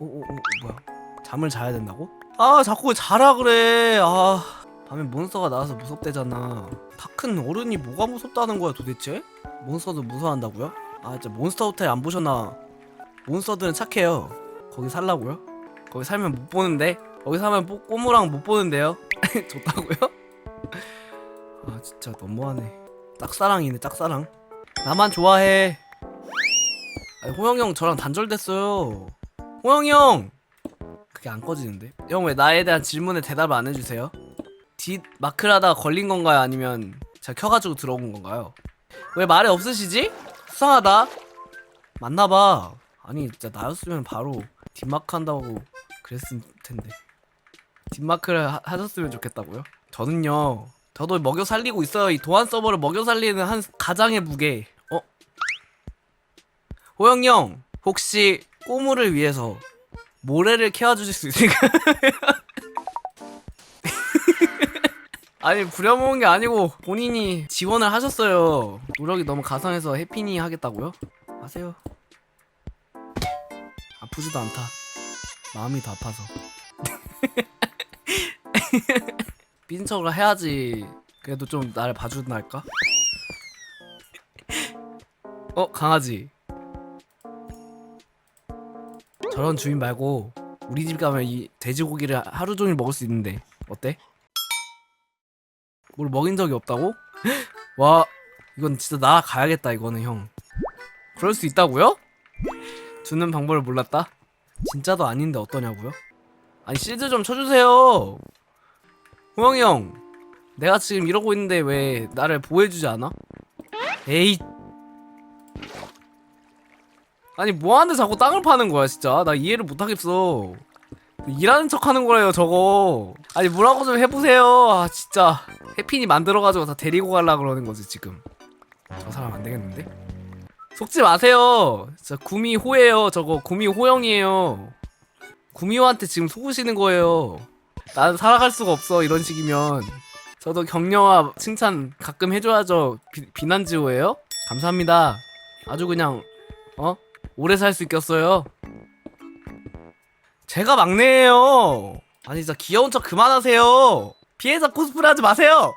오 오 오 뭐야? 잠을 자야 된다고? 아 자꾸 자라 그래. 아 밤에 몬스터가 나와서 무섭대잖아. 다 큰 어른이 뭐가 무섭다는 거야 도대체? 몬스터도 무서워한다고요? 아 진짜 몬스터 호텔 안 보셨나? 몬스터들은 착해요. 거기 살라고요? 거기 살면 못 보는데? 거기 살면 뽀- 꼬무랑 못 보는데요? 좋다고요? 아 진짜 너무하네. 짝사랑이네 짝사랑. 나만 좋아해. 아니, 호영이 형 저랑 단절됐어요 호영이 형 그게 안 꺼지는데 형 왜 나에 대한 질문에 대답을 안 해주세요? 뒷 마크라다가 걸린 건가요 아니면 제가 켜가지고 들어온 건가요? 왜 말이 없으시지? 수상하다 맞나봐 아니 진짜 나였으면 바로 뒷마크 한다고 그랬을 텐데 뒷마크를 하, 하셨으면 좋겠다고요? 저는요 저도 먹여 살리고 있어요 이 도안 서버를 먹여 살리는 한 가장의 무게 어? 호영이 형 혹시 꼬무를 위해서 모래를 캐와주실 수 있을까요? 아니 부려먹은 게 아니고 본인이 지원을 하셨어요 노력이 너무 가상해서 해피니 하겠다고요? 하세요 아프지도 않다 마음이 더 아파서 삐진 척을 해야지 그래도 좀 나를 봐준다 할까? 어 강아지 저런 주인 말고 우리 집 가면 이 돼지고기를 하루 종일 먹을 수 있는데 어때? 뭘 먹인 적이 없다고? 와 이건 진짜 날아가야겠다 이거는 형 그럴 수 있다고요? 주는 방법을 몰랐다? 진짜도 아닌데 어떠냐고요? 아니 시즈 좀 쳐주세요 호영이 형 내가 지금 이러고 있는데 왜 나를 보호해주지 않아? 에이 아니 뭐하는데 자꾸 땅을 파는 거야 진짜? 나 이해를 못하겠어. 일하는 척 하는 거래요 저거. 아니 뭐라고 좀 해보세요. 아 진짜. 해핀이 만들어가지고 다 데리고 갈라 그러는 거지 지금. 저 사람 안 되겠는데? 속지 마세요. 진짜 구미호예요 저거. 구미호영이에요. 구미호한테 지금 속으시는 거예요. 난 살아갈 수가 없어 이런 식이면. 저도 격려와 칭찬 가끔 해줘야죠. 비, 비난지호예요? 감사합니다. 아주 그냥 어 오래 살 수 있겠어요? 제가 막내예요. 아니 진짜 귀여운 척 그만하세요. 피해자 코스프레 하지 마세요